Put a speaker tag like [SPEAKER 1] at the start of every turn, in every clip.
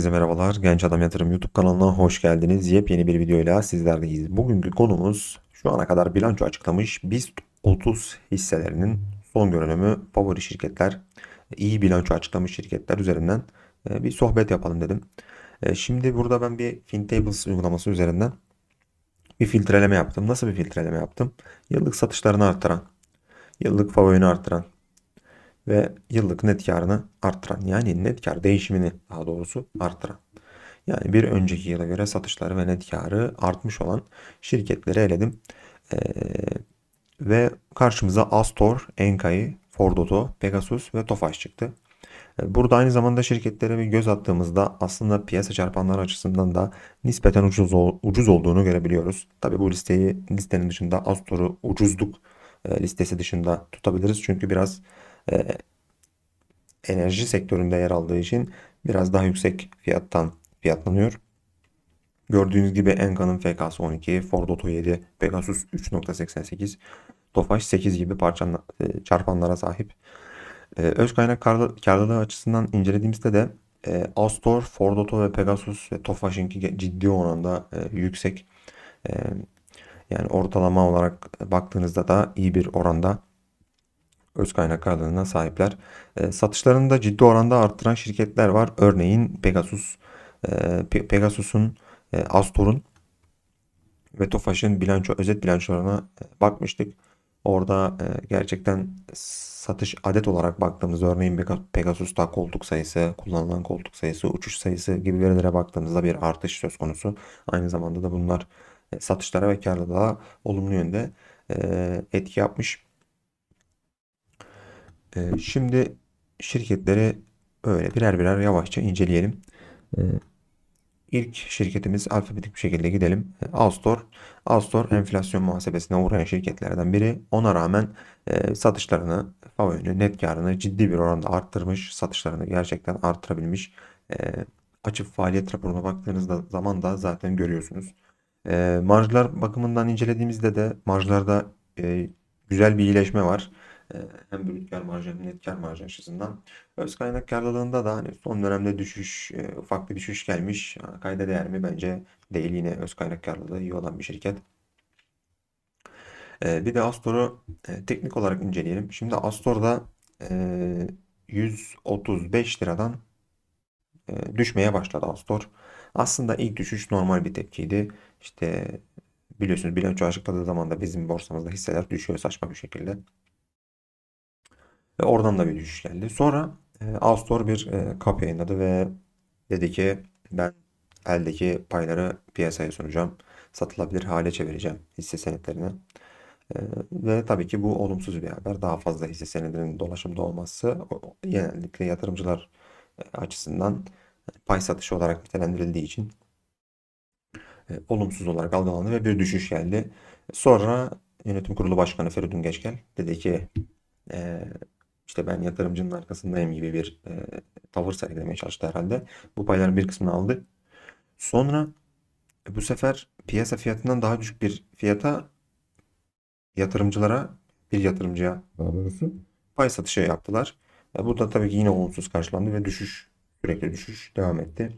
[SPEAKER 1] Herkese merhabalar. Genç Adam Yatırım YouTube kanalına hoş geldiniz. Yepyeni bir videoyla sizlerleyiz. Bugünkü konumuz şu ana kadar bilanço açıklamış BIST 30 hisselerinin son görünümü favori şirketler, iyi bilanço açıklamış şirketler üzerinden e, bir sohbet yapalım dedim. E, Şimdi burada ben bir FinTables uygulaması üzerinden bir filtreleme yaptım. Nasıl bir filtreleme yaptım? Yıllık satışlarını arttıran, yıllık favorini arttıran, ve yıllık net karını arttıran yani net kar değişimini daha doğrusu arttıran. Yani bir önceki yıla göre satışları ve net karı artmış olan şirketleri eledim. Ee, ve karşımıza Astor, Enka'yı, Ford Oto, Pegasus ve Tofaş çıktı. Ee, Burada aynı zamanda şirketlere bir göz attığımızda aslında piyasa çarpanları açısından da nispeten ucuz, ucuz olduğunu görebiliyoruz. Tabii bu listeyi listenin dışında Astor'u ucuzluk e, listesi dışında tutabiliriz. Çünkü biraz e, enerji sektöründe yer aldığı için biraz daha yüksek fiyattan fiyatlanıyor. Gördüğünüz gibi Enka'nın FK'sı 12, Ford Oto 7, Pegasus 3.88, Tofaş 8 gibi parçanla, e, çarpanlara sahip. E, öz kaynak karlı- karlılığı açısından incelediğimizde de e, Astor, Ford Oto ve Pegasus ve Tofaş'ınki ciddi oranda e, yüksek. E, yani ortalama olarak baktığınızda da iyi bir oranda öz kaynak karlılığına sahipler. E, satışlarını da ciddi oranda arttıran şirketler var. Örneğin Pegasus, e, Pe- Pegasus'un, e, Astor'un ve Tofaş'ın bilanço, özet bilançolarına e, bakmıştık. Orada e, gerçekten satış adet olarak baktığımızda örneğin Pega- Pegasus'ta koltuk sayısı, kullanılan koltuk sayısı, uçuş sayısı gibi verilere baktığımızda bir artış söz konusu. Aynı zamanda da bunlar e, satışlara ve karlılığa olumlu yönde e, etki yapmış. Ee, şimdi şirketleri öyle birer birer yavaşça inceleyelim. Ee, ilk şirketimiz alfabetik bir şekilde gidelim. Ee, Alstor. Alstor enflasyon muhasebesine uğrayan şirketlerden biri. Ona rağmen e, satışlarını, favorini, net karını ciddi bir oranda arttırmış. Satışlarını gerçekten arttırabilmiş. Ee, açık faaliyet raporuna baktığınızda zaman da zaten görüyorsunuz. Ee, marjlar bakımından incelediğimizde de marjlarda e, güzel bir iyileşme var. Ee, hem brüt kar marjı hem net kar marjı açısından. Öz kaynak karlılığında da hani son dönemde düşüş, e, ufak bir düşüş gelmiş. Kayda değer mi? Bence değil. Yine öz kaynak karlılığı iyi olan bir şirket. Ee, bir de Astor'u e, teknik olarak inceleyelim. Şimdi Astor'da e, 135 liradan e, düşmeye başladı Astor. Aslında ilk düşüş normal bir tepkiydi. İşte biliyorsunuz bilanço açıkladığı zaman da bizim borsamızda hisseler düşüyor saçma bir şekilde. Ve oradan da bir düşüş geldi. Sonra e, Astor bir e, kap yayınladı ve dedi ki ben eldeki payları piyasaya sunacağım. Satılabilir hale çevireceğim hisse senetlerini. E, ve tabii ki bu olumsuz bir haber. Daha fazla hisse senedinin dolaşımda olması o- genellikle yatırımcılar e, açısından pay satışı olarak nitelendirildiği için e, olumsuz olarak algılandı ve bir düşüş geldi. Sonra yönetim kurulu başkanı Feridun Geçgel dedi ki e, işte ben yatırımcının arkasındayım gibi bir e, tavır sergilemeye çalıştı herhalde. Bu payların bir kısmını aldı. Sonra e, bu sefer piyasa fiyatından daha düşük bir fiyata yatırımcılara bir yatırımcıya daha doğrusu pay satışı yaptılar. E, bu da tabii ki yine olumsuz karşılandı ve düşüş sürekli düşüş devam etti.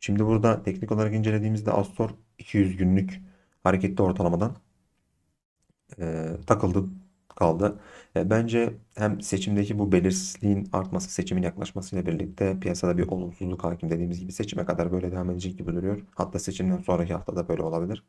[SPEAKER 1] Şimdi burada teknik olarak incelediğimizde Astor 200 günlük hareketli ortalamadan e, takıldı kaldı. E, bence hem seçimdeki bu belirsizliğin artması, seçimin yaklaşmasıyla birlikte piyasada bir olumsuzluk hakim dediğimiz gibi seçime kadar böyle devam edecek gibi duruyor. Hatta seçimden sonraki haftada böyle olabilir.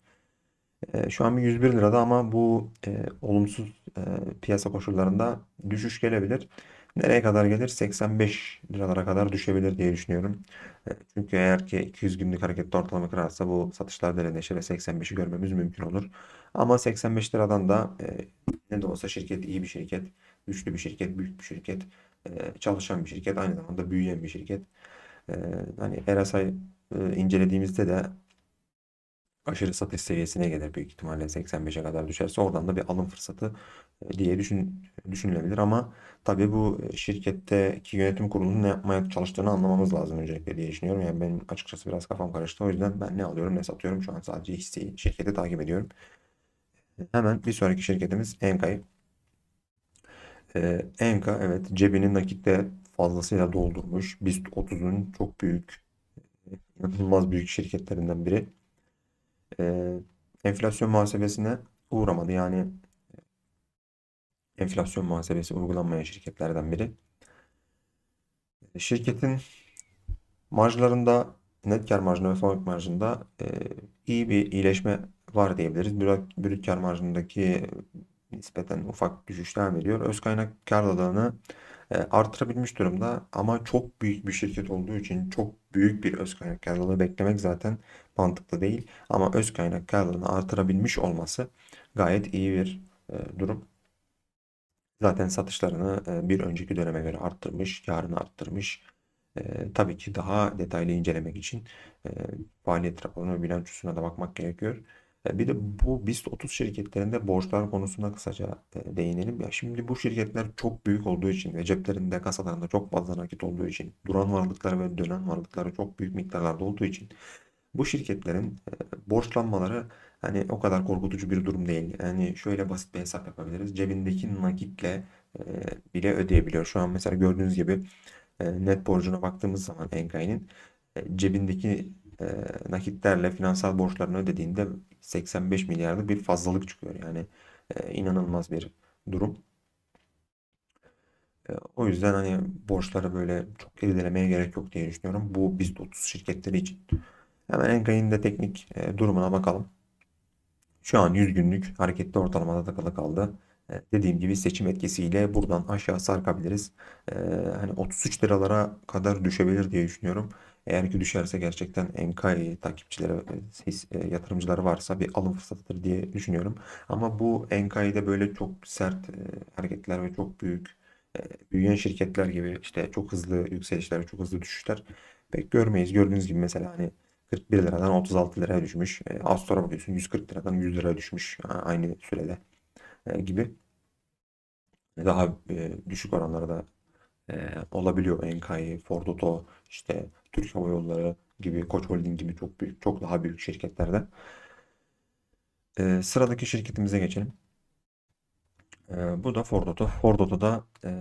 [SPEAKER 1] Şu an bir 101 lirada ama bu e, olumsuz e, piyasa koşullarında düşüş gelebilir. Nereye kadar gelir? 85 liralara kadar düşebilir diye düşünüyorum. E, çünkü eğer ki 200 günlük hareketli ortalama kırarsa bu satışlar derinleşir ve 85'i görmemiz mümkün olur. Ama 85 liradan da e, ne de olsa şirket iyi bir şirket, güçlü bir şirket, büyük bir şirket, e, çalışan bir şirket, aynı zamanda büyüyen bir şirket. E, hani RSI e, incelediğimizde de aşırı satış seviyesine gelir büyük ihtimalle 85'e kadar düşerse oradan da bir alım fırsatı e, diye düşün, düşünülebilir ama tabii bu e, şirketteki yönetim kurulunun ne yapmaya çalıştığını anlamamız lazım öncelikle diye düşünüyorum. Yani benim açıkçası biraz kafam karıştı. O yüzden ben ne alıyorum ne satıyorum şu an sadece hisseyi, şirketi takip ediyorum. Hemen bir sonraki şirketimiz Enka'yı. Ee, Enka evet cebini nakitle fazlasıyla doldurmuş. BIST 30'un çok büyük inanılmaz büyük şirketlerinden biri. Ee, enflasyon muhasebesine uğramadı. Yani enflasyon muhasebesi uygulanmayan şirketlerden biri. Şirketin marjlarında, net kar marjında ve fabrik marjında e, iyi bir iyileşme var diyebiliriz. Brüt, brüt kar marjındaki nispeten ufak düşüş devam ediyor. Öz kaynak karlılığını e, artırabilmiş durumda ama çok büyük bir şirket olduğu için çok büyük bir öz kaynak karlılığı beklemek zaten mantıklı değil. Ama öz kaynak karlılığını artırabilmiş olması gayet iyi bir e, durum. Zaten satışlarını e, bir önceki döneme göre arttırmış, karını arttırmış. E, tabii ki daha detaylı incelemek için e, faaliyet raporuna bilançosuna da bakmak gerekiyor. E, bir de bu BIST 30 şirketlerinde borçlar konusuna kısaca e, değinelim. Ya şimdi bu şirketler çok büyük olduğu için ve ceplerinde, kasalarında çok fazla nakit olduğu için, duran varlıkları ve dönen varlıkları çok büyük miktarlarda olduğu için bu şirketlerin e, borçlanmaları hani o kadar korkutucu bir durum değil. Yani şöyle basit bir hesap yapabiliriz. Cebindeki nakitle bile ödeyebiliyor. Şu an mesela gördüğünüz gibi net borcuna baktığımız zaman Enkai'nin cebindeki nakitlerle finansal borçlarını ödediğinde 85 milyarlık bir fazlalık çıkıyor. Yani e, inanılmaz bir durum. E, o yüzden hani borçları böyle çok irdelemeye gerek yok diye düşünüyorum. Bu BIST 30 şirketleri için. Hemen Enkai'nin de teknik e, durumuna bakalım. Şu an 100 günlük hareketli ortalamada takılı kaldı. Dediğim gibi seçim etkisiyle buradan aşağı sarkabiliriz. Hani 33 liralara kadar düşebilir diye düşünüyorum. Eğer ki düşerse gerçekten Enkai takipçileri, e, e, yatırımcıları varsa bir alım fırsatıdır diye düşünüyorum. Ama bu Enkai'de böyle çok sert e, hareketler ve çok büyük büyüyen şirketler gibi işte çok hızlı yükselişler, çok hızlı düşüşler pek görmeyiz. Gördüğünüz gibi mesela hani 41 liradan 36 liraya düşmüş. E, Astor'a bakıyorsun 140 liradan 100 liraya düşmüş aynı sürede e, gibi. Daha e, düşük oranlarda da e, olabiliyor. Enkai, Ford işte Türk Hava Yolları gibi, Koç Holding gibi çok büyük, çok daha büyük şirketlerde. E, sıradaki şirketimize geçelim. E, bu da Ford Oto. Ford Oto da e,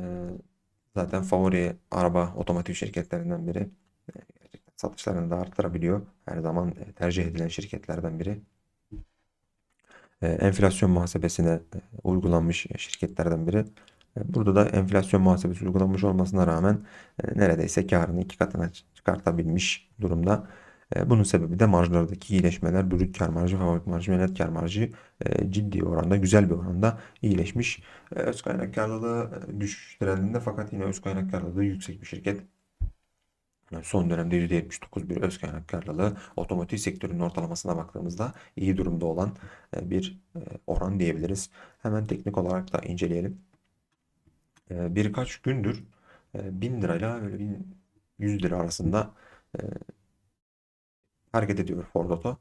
[SPEAKER 1] zaten favori araba otomotiv şirketlerinden biri. E, satışlarını da arttırabiliyor. Her zaman e, tercih edilen şirketlerden biri. Enflasyon muhasebesine e, uygulanmış şirketlerden biri. E, Burada da enflasyon muhasebesi uygulanmış olmasına rağmen e, neredeyse karını iki katına çıkartabilmiş durumda. E, Bunun sebebi de marjlardaki iyileşmeler, brüt kar marjı, fabrik marjı ve net kar marjı ciddi oranda, güzel bir oranda iyileşmiş. Öz kaynak karlılığı düşüş trendinde fakat yine öz kaynak karlılığı yüksek bir şirket. Son dönemde %79 bir öz kaynak karlılığı otomotiv sektörünün ortalamasına baktığımızda iyi durumda olan bir oran diyebiliriz. Hemen teknik olarak da inceleyelim. E, Birkaç gündür e, 1000 lirayla böyle 1100 lira arasında e, hareket ediyor Ford Oto.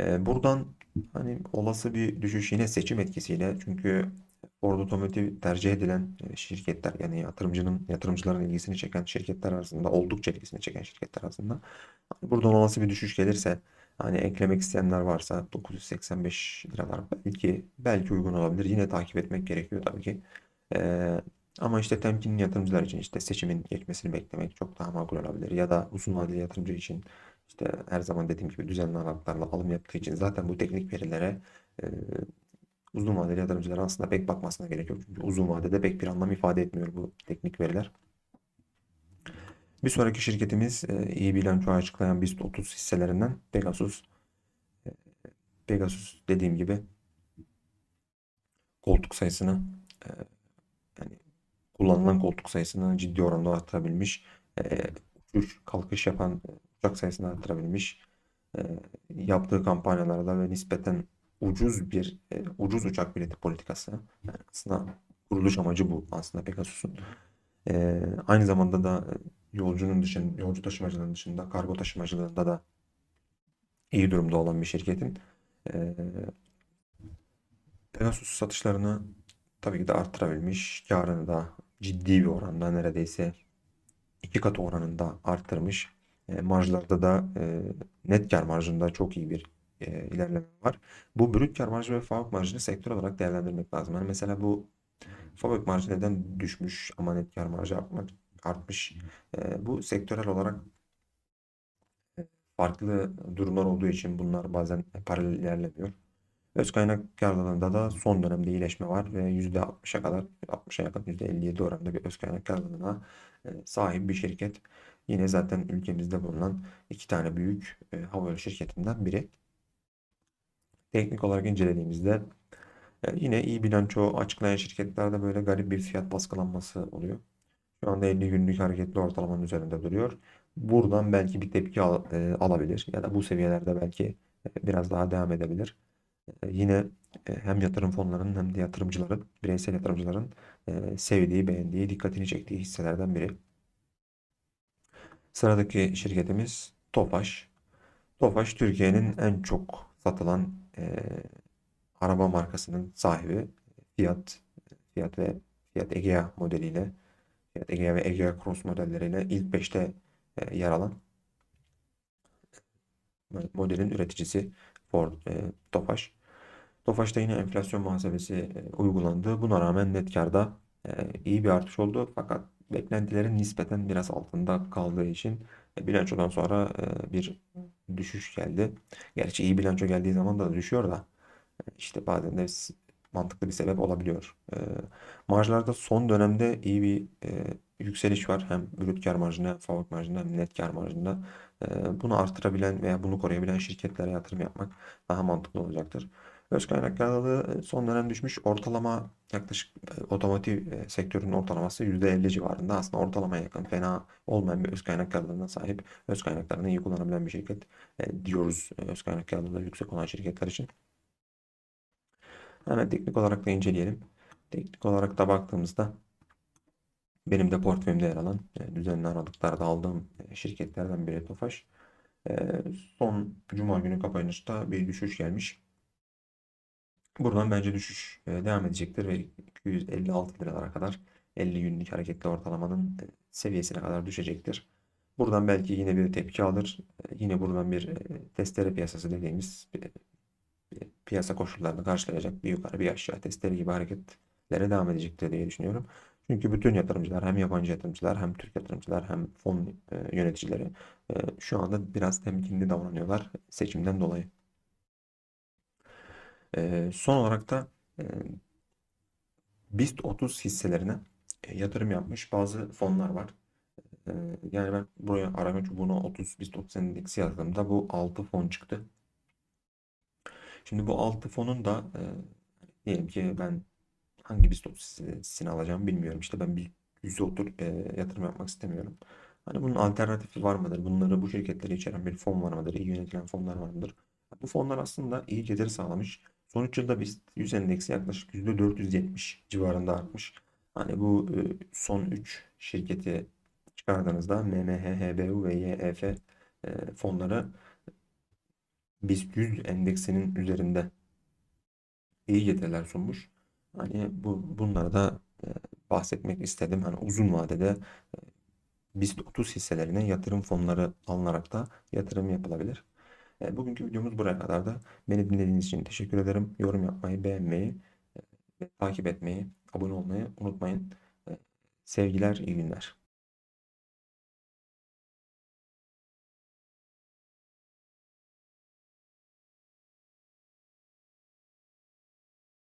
[SPEAKER 1] E, Buradan hani olası bir düşüş yine seçim etkisiyle çünkü Ford Otomotiv tercih edilen e, şirketler yani yatırımcının yatırımcıların ilgisini çeken şirketler arasında oldukça ilgisini çeken şirketler arasında. Hani buradan olası bir düşüş gelirse hani eklemek isteyenler varsa 985 liralar belki belki uygun olabilir. Yine takip etmek gerekiyor tabii ki. E, ama işte temkinli yatırımcılar için işte seçimin geçmesini beklemek çok daha makul olabilir. Ya da uzun vadeli yatırımcı için işte her zaman dediğim gibi düzenli aralıklarla alım yaptığı için zaten bu teknik verilere e, uzun vadeli yatırımcılar aslında pek bakmasına gerek yok. Çünkü uzun vadede pek bir anlam ifade etmiyor bu teknik veriler. Bir sonraki şirketimiz e, iyi bilanço açıklayan BIST 30 hisselerinden Pegasus. E, Pegasus dediğim gibi koltuk sayısını e, kullanılan koltuk sayısını ciddi oranda arttırabilmiş. E, uçuş, kalkış yapan uçak sayısını arttırabilmiş. E, yaptığı kampanyalarda ve nispeten ucuz bir e, ucuz uçak bileti politikası. Yani aslında kuruluş amacı bu aslında Pegasus'un. E, aynı zamanda da yolcunun dışında, yolcu taşımacılığının dışında kargo taşımacılığında da iyi durumda olan bir şirketin e, Pegasus satışlarını tabii ki de arttırabilmiş. Karını da ciddi bir oranda neredeyse iki katı oranında arttırmış. E, marjlarda da e, net kar marjında çok iyi bir e, ilerleme var. Bu brüt kar marjı ve fabrik marjını sektör olarak değerlendirmek lazım. Yani mesela bu fabrik marjı neden düşmüş ama net kar marjı artmış? E, bu sektörel olarak farklı durumlar olduğu için bunlar bazen paralel ilerlemiyor. Öz kaynak karlılığında da son dönemde iyileşme var ve %60'a kadar 60'a yakın %57 oranında bir öz kaynak karlılığına e, sahip bir şirket. Yine zaten ülkemizde bulunan iki tane büyük e, havayolu şirketinden biri. Teknik olarak incelediğimizde e, yine iyi bilanço açıklayan şirketlerde böyle garip bir fiyat baskılanması oluyor. Şu anda 50 günlük hareketli ortalamanın üzerinde duruyor. Buradan belki bir tepki al- e, alabilir ya da bu seviyelerde belki e, biraz daha devam edebilir. E, Yine e, hem yatırım fonlarının hem de yatırımcıların, bireysel yatırımcıların e, sevdiği, beğendiği, dikkatini çektiği hisselerden biri. Sıradaki şirketimiz Tofaş. Tofaş Türkiye'nin en çok satılan e, araba markasının sahibi. Fiat, Fiat ve Fiat Egea modeliyle, Fiat Egea ve Egea Cross modelleriyle ilk 5'te e, yer alan modelin üreticisi Ford, e, Tofaş. Tofaş'ta yine enflasyon muhasebesi e, uygulandı. Buna rağmen net karda e, iyi bir artış oldu. Fakat beklentilerin nispeten biraz altında kaldığı için e, bilançodan sonra bir düşüş geldi. Gerçi iyi bilanço geldiği zaman da düşüyor da işte bazen de mantıklı bir sebep olabiliyor. Marjlarda son dönemde iyi bir yükseliş var. Hem brüt kar marjında hem fabrik marjında hem net kar marjında. Bunu artırabilen veya bunu koruyabilen şirketlere yatırım yapmak daha mantıklı olacaktır. Öz kaynak karlılığı son dönem düşmüş. Ortalama yaklaşık e, otomotiv e, sektörünün ortalaması %50 civarında. Aslında ortalamaya yakın fena olmayan bir öz kaynak karlılığına sahip. Öz kaynaklarını iyi kullanabilen bir şirket e, diyoruz. e, Öz kaynak karlılığı yüksek olan şirketler için. Hemen teknik olarak da inceleyelim. Teknik olarak da baktığımızda benim de portföyümde yer alan e, düzenli aralıklarda aldığım e, şirketlerden biri Tofaş. E, Son Cuma günü kapanışta bir düşüş gelmiş. Buradan bence düşüş e, devam edecektir ve 256 liralara kadar 50 günlük hareketli ortalamanın e, seviyesine kadar düşecektir. Buradan belki yine bir tepki alır. E, Yine buradan bir testere piyasası dediğimiz piyasa koşullarını karşılayacak bir yukarı bir aşağı testere gibi hareketlere devam edecektir diye düşünüyorum. Çünkü bütün yatırımcılar hem yabancı yatırımcılar hem Türk yatırımcılar hem fon yöneticileri şu anda biraz temkinli davranıyorlar seçimden dolayı. E, son olarak da e, BIST 30 hisselerine e, yatırım yapmış bazı fonlar var. E, yani ben buraya arama çubuğuna 30 BIST 30 endeksi yazdığımda bu 6 fon çıktı. Şimdi bu 6 fonun da e, diyelim ki ben hangi BIST 30 hissesini alacağımı bilmiyorum. İşte ben bir yüzde otur e, yatırım yapmak istemiyorum. Hani bunun alternatifi var mıdır? Bunları bu şirketleri içeren bir fon var mıdır? İyi yönetilen fonlar var mıdır? Bu fonlar aslında iyi getiri sağlamış. Son 3 yılda BIST 100 endeksi yaklaşık %470 civarında artmış. Hani bu e, son 3 şirketi çıkardığınızda MMH, HBU ve YEF e, fonları BIST 100 endeksinin üzerinde iyi getiriler sunmuş. Hani bu bunları da e, bahsetmek istedim. Hani uzun vadede BIST 30 hisselerine yatırım fonları alınarak da yatırım yapılabilir. E, bugünkü videomuz buraya kadar da. Beni dinlediğiniz için teşekkür ederim. Yorum yapmayı, beğenmeyi e, takip etmeyi, abone olmayı unutmayın. E, sevgiler, iyi günler.